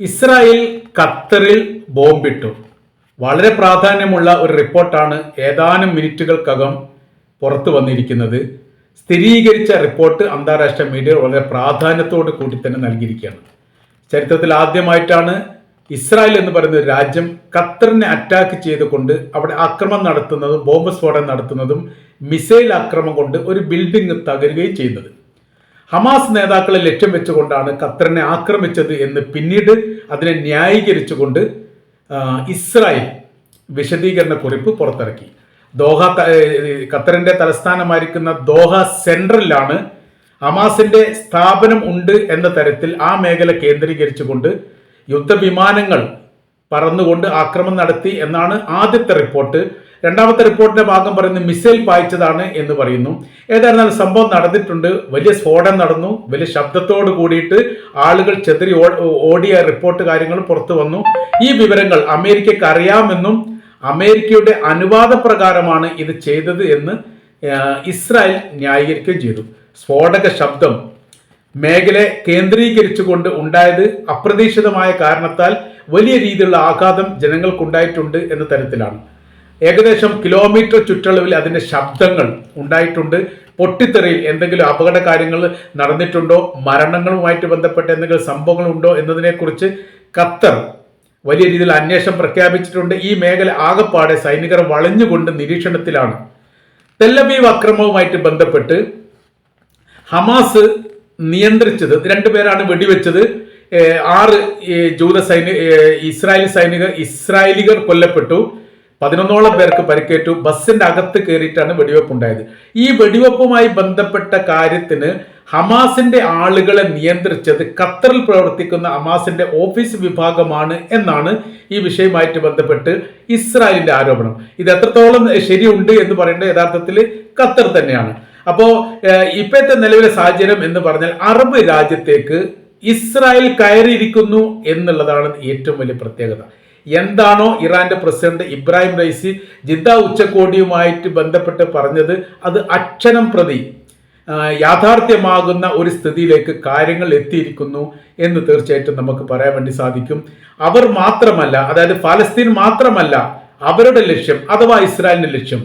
Israel ഖത്തറിൽ ബോംബിട്ടു. വളരെ പ്രാധാന്യമുള്ള ഒരു റിപ്പോർട്ടാണ് ഏതാനും മിനിറ്റുകൾക്കകം പുറത്തു വന്നിരിക്കുന്നത്. സ്ഥിരീകരിച്ച റിപ്പോർട്ട് അന്താരാഷ്ട്ര മീഡിയ വളരെ പ്രാധാന്യത്തോട് കൂടി തന്നെ നൽകിയിരിക്കുകയാണ്. ചരിത്രത്തിൽ ആദ്യമായിട്ടാണ് ഇസ്രായേൽ എന്ന് പറയുന്ന ഒരു രാജ്യം ഖത്തറിനെ അറ്റാക്ക് ചെയ്തുകൊണ്ട് അവിടെ ആക്രമണം നടത്തുന്നതും ബോംബ് സ്ഫോടനം നടത്തുന്നതും മിസൈൽ ആക്രമണം കൊണ്ട് ഒരു ബിൽഡിംഗ് തകരുകയും ചെയ്യുന്നത്. ഹമാസ് നേതാക്കളെ ലക്ഷ്യം വെച്ചുകൊണ്ടാണ് ഖത്തറിനെ ആക്രമിച്ചത് എന്ന് പിന്നീട് അതിനെ ന്യായീകരിച്ചുകൊണ്ട് ഇസ്രായേൽ വിശദീകരണ കുറിപ്പ് പുറത്തിറക്കി. ദോഹ ഖത്തറിന്റെ തലസ്ഥാനമായിരിക്കുന്ന ദോഹ സെൻട്രലിലാണ് ഹമാസിന്റെ സ്ഥാപനം ഉണ്ട് എന്ന തരത്തിൽ ആ മേഖല കേന്ദ്രീകരിച്ചുകൊണ്ട് യുദ്ധവിമാനങ്ങൾ പറന്നുകൊണ്ട് ആക്രമണം നടത്തി എന്നാണ് ആദ്യത്തെ റിപ്പോർട്ട് രണ്ടാമത്തെ റിപ്പോർട്ടിന്റെ ഭാഗം പറയുന്നത് മിസൈൽ പായിച്ചതാണ് എന്ന് പറയുന്നു. ഏതായിരുന്നാലും സംഭവം നടന്നിട്ടുണ്ട്. വലിയ സ്ഫോടനം നടന്നു. വലിയ ശബ്ദത്തോട് കൂടിയിട്ട് ആളുകൾ ചെതറി ഓ- ഓടിയ റിപ്പോർട്ട് കാര്യങ്ങൾ പുറത്തു വന്നു. ഈ വിവരങ്ങൾ അമേരിക്കക്ക് അറിയാമെന്നും അമേരിക്കയുടെ അനുവാദപ്രകാരമാണ് ഇത് ചെയ്തത് എന്ന് ഇസ്രായേൽ ന്യായീകരിക്കുകയും ചെയ്തു. സ്ഫോടക ശബ്ദം മേഖലയെ കേന്ദ്രീകരിച്ചുകൊണ്ട് ഉണ്ടായത് അപ്രതീക്ഷിതമായ കാരണത്താൽ വലിയ രീതിയിലുള്ള ആഘാതം ജനങ്ങൾക്കുണ്ടായിട്ടുണ്ട് എന്ന തരത്തിലാണ്. ഏകദേശം കിലോമീറ്റർ ചുറ്റളവിൽ അതിന്റെ ശബ്ദങ്ങൾ ഉണ്ടായിട്ടുണ്ട്. പൊട്ടിത്തെറിയിൽ എന്തെങ്കിലും അപകട കാര്യങ്ങൾ നടന്നിട്ടുണ്ടോ? മരണങ്ങളുമായിട്ട് ബന്ധപ്പെട്ട എന്തെങ്കിലും സംഭവങ്ങളുണ്ടോ എന്നതിനെക്കുറിച്ച് ഖത്തർ വലിയ രീതിയിൽ അന്വേഷണം പ്രഖ്യാപിച്ചിട്ടുണ്ട്. ഈ മേഖല ആകപ്പാടെ സൈനികർ വളഞ്ഞുകൊണ്ട് നിരീക്ഷണത്തിലാണ്. തെല്ലബീവ് അക്രമവുമായിട്ട് ബന്ധപ്പെട്ട് ഹമാസ് നിയന്ത്രിച്ചത് രണ്ടുപേരാണ് വെടിവെച്ചത്. ആറ് ജൂത സൈനിക ഇസ്രായേലി സൈനികർ ഇസ്രായേലികർ കൊല്ലപ്പെട്ടു. പതിനൊന്നോളം പേർക്ക് പരിക്കേറ്റു. ബസ്സിന്റെ അകത്ത് കയറിയിട്ടാണ് വെടിവെപ്പ് ഉണ്ടായത്. ഈ വെടിവെപ്പുമായി ബന്ധപ്പെട്ട കാര്യത്തിന് ഹമാസിന്റെ ആളുകളെ നിയന്ത്രിച്ചത് ഖത്തറിൽ പ്രവർത്തിക്കുന്ന ഹമാസിന്റെ ഓഫീസ് വിഭാഗമാണ് എന്നാണ് ഈ വിഷയമായിട്ട് ബന്ധപ്പെട്ട് ഇസ്രായേലിന്റെ ആരോപണം. ഇത് എത്രത്തോളം ശരിയുണ്ട് എന്ന് പറയേണ്ടത് യഥാർത്ഥത്തിൽ ഖത്തർ തന്നെയാണ്. അപ്പോ ഏഹ്, ഇപ്പോഴത്തെ നിലവിലെ സാഹചര്യം എന്ന് പറഞ്ഞാൽ അറബ് രാജ്യത്തേക്ക് ഇസ്രായേൽ കയറിയിരിക്കുന്നു എന്നുള്ളതാണ് ഏറ്റവും വലിയ പ്രത്യേകത. എന്താണോ ഇറാന്റെ പ്രസിഡന്റ് ഇബ്രാഹിം റൈസി ജിദ്ദ ഉച്ചകോടിയുമായിട്ട് ബന്ധപ്പെട്ട് പറഞ്ഞത് അത് അക്ഷരം പ്രതി യാഥാർത്ഥ്യമാകുന്ന ഒരു സ്ഥിതിയിലേക്ക് കാര്യങ്ങൾ എത്തിയിരിക്കുന്നു എന്ന് തീർച്ചയായിട്ടും നമുക്ക് പറയാൻ വേണ്ടി സാധിക്കും. അവർ മാത്രമല്ല അതായത് ഫലസ്തീൻ മാത്രമല്ല അവരുടെ ലക്ഷ്യം അഥവാ ഇസ്രായേലിന്റെ ലക്ഷ്യം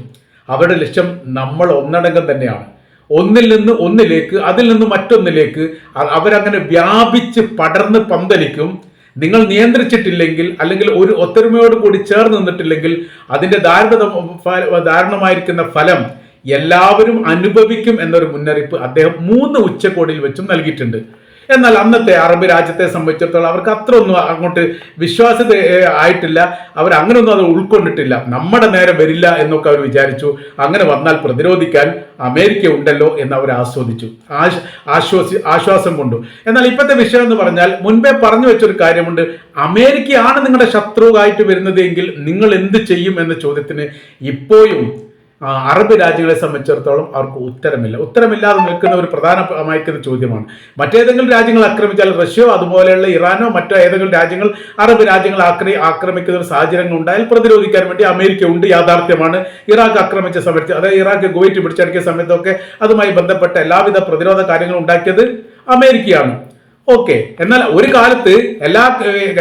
അവരുടെ ലക്ഷ്യം നമ്മൾ ഒന്നടങ്കം തന്നെയാണ്. ഒന്നിൽ നിന്ന് ഒന്നിലേക്ക് അതിൽ നിന്ന് മറ്റൊന്നിലേക്ക് അവരങ്ങനെ വ്യാപിച്ച് പടർന്ന് പന്തലിക്കും. നിങ്ങൾ നിയന്ത്രിച്ചിട്ടില്ലെങ്കിൽ അല്ലെങ്കിൽ ഒരു ഒത്തൊരുമയോട് കൂടി ചേർന്ന് നിന്നിട്ടില്ലെങ്കിൽ അതിന്റെ ദാരുണ ദാരുണമായിരിക്കുന്ന ഫലം എല്ലാവരും അനുഭവിക്കും എന്നൊരു മുന്നറിയിപ്പ് അദ്ദേഹം മൂന്ന് ഉച്ചകോടിയിൽ വെച്ചും നൽകിയിട്ടുണ്ട്. എന്നാൽ അന്നത്തെ അറബ് രാജ്യത്തെ സംബന്ധിച്ചിടത്തോളം അവർക്ക് അത്ര ഒന്നും അങ്ങോട്ട് വിശ്വാസത ആയിട്ടില്ല. അവർ അങ്ങനെയൊന്നും അത് ഉൾക്കൊണ്ടിട്ടില്ല. നമ്മുടെ നേരെ വരില്ല എന്നൊക്കെ അവർ വിചാരിച്ചു. അങ്ങനെ വന്നാൽ പ്രതിരോധിക്കാൻ അമേരിക്ക ഉണ്ടല്ലോ എന്ന് അവർ ആസ്വദിച്ചു. ആശ് ആശ്വസി ആശ്വാസം കൊണ്ടു. എന്നാൽ ഇപ്പോഴത്തെ വിഷയം എന്ന് പറഞ്ഞാൽ മുൻപേ പറഞ്ഞു വെച്ചൊരു കാര്യമുണ്ട്. അമേരിക്കയാണ് നിങ്ങളുടെ ശത്രുവായിട്ട് വരുന്നത് എങ്കിൽ നിങ്ങൾ എന്ത് ചെയ്യും എന്ന ചോദ്യത്തിന് ഇപ്പോഴും അറബ് രാജ്യങ്ങളെ സംബന്ധിച്ചിടത്തോളം അവർക്ക് ഉത്തരമില്ല. ഉത്തരമില്ലാതെ നിൽക്കുന്ന ഒരു പ്രധാനമായിരിക്കുന്ന ചോദ്യമാണ്. മറ്റേതെങ്കിലും രാജ്യങ്ങൾ ആക്രമിച്ചാൽ റഷ്യയോ അതുപോലെയുള്ള ഇറാനോ മറ്റോ ഏതെങ്കിലും രാജ്യങ്ങൾ അറബ് രാജ്യങ്ങൾ ആക്രമി ആക്രമിക്കുന്ന ഒരു സാഹചര്യങ്ങൾ ഉണ്ടായാൽ പ്രതിരോധിക്കാൻ വേണ്ടി അമേരിക്ക ഉണ്ട് യാഥാർത്ഥ്യമാണ്. ഇറാഖ് ആക്രമിച്ച സമയത്ത് അതായത് ഇറാഖ് ഗോയിറ്റ് പിടിച്ചടക്കിയ സമയത്തൊക്കെ അതുമായി ബന്ധപ്പെട്ട എല്ലാവിധ പ്രതിരോധ കാര്യങ്ങളും ഉണ്ടാക്കിയത് അമേരിക്കയാണ്. ഓക്കെ. എന്നാൽ ഒരു കാലത്ത് എല്ലാ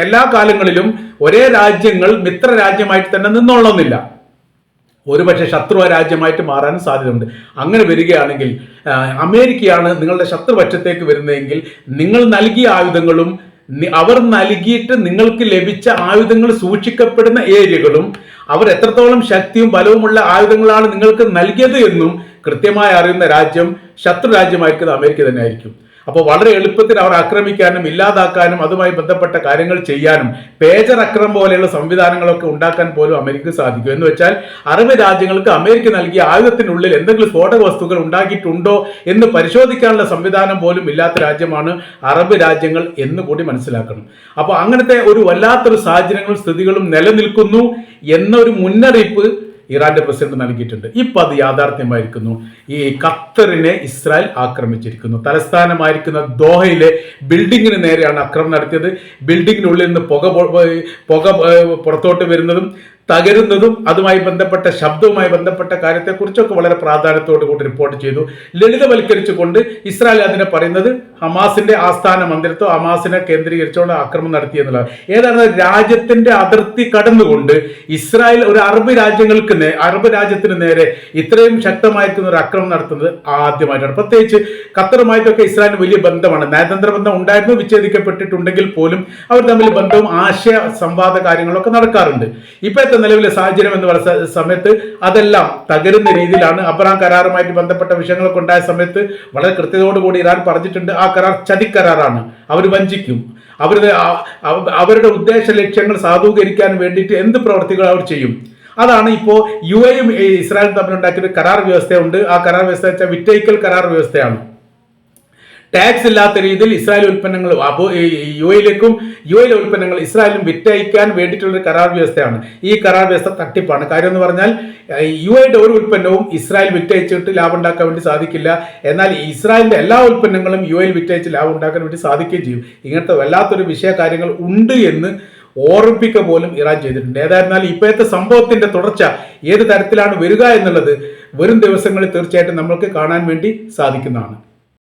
എല്ലാ കാലങ്ങളിലും ഒരേ രാജ്യങ്ങൾ മിത്ര രാജ്യമായിട്ട് തന്നെ നിന്നോളന്നില്ല ഒരുപക്ഷെ ശത്രു രാജ്യമായിട്ട് മാറാനും സാധ്യതയുണ്ട്. അങ്ങനെ വരികയാണെങ്കിൽ അമേരിക്കയാണ് നിങ്ങളുടെ ശത്രുപക്ഷത്തേക്ക് വരുന്നതെങ്കിൽ നിങ്ങൾ നൽകിയ ആയുധങ്ങളും അവർ നൽകിയിട്ട് നിങ്ങൾക്ക് ലഭിച്ച ആയുധങ്ങൾ സൂക്ഷിക്കപ്പെടുന്ന ഏരിയകളും അവർ എത്രത്തോളം ശക്തിയും ബലവുമുള്ള ആയുധങ്ങളാണ് നിങ്ങൾക്ക് നൽകിയത് എന്നും കൃത്യമായി അറിയുന്ന രാജ്യം ശത്രു രാജ്യമായിരിക്കുന്നത് അമേരിക്ക തന്നെ ആയിരിക്കും അപ്പോൾ വളരെ എളുപ്പത്തിൽ അവർ ആക്രമിക്കാനും ഇല്ലാതാക്കാനും അതുമായി ബന്ധപ്പെട്ട കാര്യങ്ങൾ ചെയ്യാനും പേജർ അക്രം പോലെയുള്ള സംവിധാനങ്ങളൊക്കെ ഉണ്ടാക്കാൻ പോലും അമേരിക്കക്ക് സാധിക്കും. എന്ന് വെച്ചാൽ അറബ് രാജ്യങ്ങൾക്ക് അമേരിക്ക നൽകിയ ആയുധത്തിനുള്ളിൽ എന്തെങ്കിലും സ്ഫോടക വസ്തുക്കൾ ഉണ്ടാക്കിയിട്ടുണ്ടോ എന്ന് പരിശോധിക്കാനുള്ള സംവിധാനം പോലും ഇല്ലാത്ത രാജ്യമാണ് അറബ് രാജ്യങ്ങൾ എന്ന് കൂടി മനസ്സിലാക്കണം. അപ്പോൾ അങ്ങനത്തെ ഒരു വല്ലാത്തൊരു സാഹചര്യങ്ങളും സ്ഥിതികളും നിലനിൽക്കുന്നു എന്നൊരു മുന്നറിയിപ്പ് ഇറാന്റെ പ്രസിഡന്റ് നൽകിയിട്ടുണ്ട്. ഇപ്പൊ അത് യാഥാർത്ഥ്യമായിരിക്കുന്നു. ഈ ഖത്തറിനെ ഇസ്രായേൽ ആക്രമിച്ചിരിക്കുന്നു. തലസ്ഥാനമായിരിക്കുന്ന ദോഹയിലെ ബിൽഡിങ്ങിന് നേരെയാണ് ആക്രമണം നടത്തിയത്. ബിൽഡിങ്ങിനുള്ളിൽ നിന്ന് പുക പുക പുറത്തോട്ട് വരുന്നതും തകരുന്നതും അതുമായി ബന്ധപ്പെട്ട ശബ്ദവുമായി ബന്ധപ്പെട്ട കാര്യത്തെക്കുറിച്ചൊക്കെ വളരെ പ്രാധാന്യത്തോടു കൂടി റിപ്പോർട്ട് ചെയ്തു. ലളിതവൽക്കരിച്ചുകൊണ്ട് ഇസ്രായേൽ അതിനെ പറയുന്നത് ഹമാസിന്റെ ആസ്ഥാന മന്ദിരത്തോ ഹമാസിനെ കേന്ദ്രീകരിച്ചുകൊണ്ട് ആക്രമണം നടത്തി ഏതാണ് രാജ്യത്തിന്റെ അതിർത്തി കടന്നുകൊണ്ട് ഇസ്രായേൽ ഒരു അറബ് രാജ്യങ്ങൾക്ക് അറബ് രാജ്യത്തിന് നേരെ ഇത്രയും ശക്തമായിരിക്കുന്ന ഒരു ആക്രമണം നടത്തുന്നത് ആദ്യമായിട്ടാണ്. പ്രത്യേകിച്ച് ഖത്തറുമായിട്ടൊക്കെ ഇസ്രായേലിന് വലിയ ബന്ധമാണ്. നയതന്ത്ര ബന്ധം ഉണ്ടായിരുന്നു വിച്ഛേദിക്കപ്പെട്ടിട്ടുണ്ടെങ്കിൽ പോലും അവർ തമ്മിൽ ബന്ധവും ആശയ സംവാദ കാര്യങ്ങളൊക്കെ നടക്കാറുണ്ട്. ഇപ്പോഴത്തെ നിലവിലെ സാഹചര്യം എന്ന് പറയുന്ന സമയത്ത് അതെല്ലാം തകരുന്ന രീതിയിലാണ്. അബ്രാം കരാറുമായിട്ട് ബന്ധപ്പെട്ട വിഷയങ്ങളൊക്കെ ഉണ്ടായ സമയത്ത് വളരെ കൃത്യതയോടുകൂടി ഇറാൻ പറഞ്ഞിട്ടുണ്ട് ആ കരാർ ചതിക്കരാറാണ്. അവർ വഞ്ചിക്കും. അവരുടെ അവരുടെ ഉദ്ദേശ ലക്ഷ്യങ്ങൾ സാധൂകരിക്കാൻ വേണ്ടിയിട്ട് എന്ത് പ്രവർത്തികൾ അവർ ചെയ്യും? അതാണ് ഇപ്പോൾ യു എയും ഇസ്രായേലും തമ്മിലുണ്ടാക്കിയ ഒരു കരാർ വ്യവസ്ഥയുണ്ട്. ആ കരാർ വ്യവസ്ഥ വെച്ചാൽ വിറ്റൈക്കൽ കരാർ വ്യവസ്ഥയാണ്. ടാക്സ് ഇല്ലാത്ത രീതിയിൽ ഇസ്രായേൽ ഉൽപ്പന്നങ്ങൾ അബോ യു എയിലേക്കും യു എയിലെ ഉൽപ്പന്നങ്ങൾ ഇസ്രായേലും വിറ്റയക്കാൻ വേണ്ടിയിട്ടുള്ള കരാർ വ്യവസ്ഥയാണ്. ഈ കരാർ വ്യവസ്ഥ തട്ടിപ്പാണ്. കാര്യം എന്ന് പറഞ്ഞാൽ യു എയുടെ ഒരു ഉൽപ്പന്നവും ഇസ്രായേൽ വിറ്റയച്ചിട്ട് ലാഭം ഉണ്ടാക്കാൻ വേണ്ടി സാധിക്കില്ല. എന്നാൽ ഇസ്രായേലിന്റെ എല്ലാ ഉൽപ്പന്നങ്ങളും യു എയിൽ വിറ്റയച്ച് ലാഭം ഉണ്ടാക്കാൻ വേണ്ടി സാധിക്കുകയും ചെയ്യും. ഇങ്ങനത്തെ വല്ലാത്തൊരു വിഷയ കാര്യങ്ങൾ ഉണ്ട് എന്ന് ഓർമ്മിപ്പിക്കുക പോലും ഇറാൻ ചെയ്തിട്ടുണ്ട്. ഏതായിരുന്നാലും ഇപ്പോഴത്തെ സംഭവത്തിന്റെ തുടർച്ച ഏത് തരത്തിലാണ് വരിക എന്നുള്ളത് വരും ദിവസങ്ങളിൽ തീർച്ചയായിട്ടും നമ്മൾക്ക് കാണാൻ വേണ്ടി സാധിക്കുന്നതാണ്.